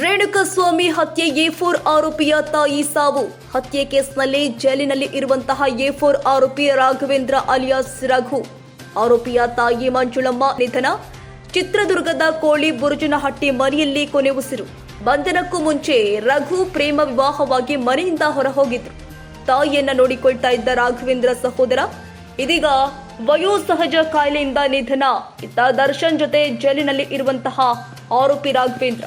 ರೇಣುಕಸ್ವಾಮಿ ಹತ್ಯೆ A four ಆರೋಪಿಯ ತಾಯಿ ಸಾವು. ಹತ್ಯೆ ಕೇಸ್ನಲ್ಲಿ ಜೈಲಿನಲ್ಲಿ ಇರುವಂತಹ ಎ ಫೋರ್ ಆರೋಪಿ ರಾಘವೇಂದ್ರ ಅಲಿಯಾಸ್ ರಘು. ಆರೋಪಿಯ ತಾಯಿ ಮಂಜುಳಮ್ಮ ನಿಧನ. ಚಿತ್ರದುರ್ಗದ ಕೋಳಿ ಬುರುಜನಹಟ್ಟಿ ಮನೆಯಲ್ಲಿ ಕೊನೆ ಉಸಿರು. ಬಂಧನಕ್ಕೂ ಮುಂಚೆ ರಘು ಪ್ರೇಮ ವಿವಾಹವಾಗಿ ಮನೆಯಿಂದ ಹೊರಹೋಗಿದ್ರು. ತಾಯಿಯನ್ನ ನೋಡಿಕೊಳ್ತಾ ಇದ್ದ ರಾಘವೇಂದ್ರ ಸಹೋದರ, ಇದೀಗ ವಯೋಸಹಜ ಕಾಯಿಲೆಯಿಂದ ನಿಧನ. ಇತ್ತ ದರ್ಶನ್ ಜೊತೆ ಜೈಲಿನಲ್ಲಿ ಇರುವಂತಹ ಆರೋಪಿ ರಾಘವೇಂದ್ರ.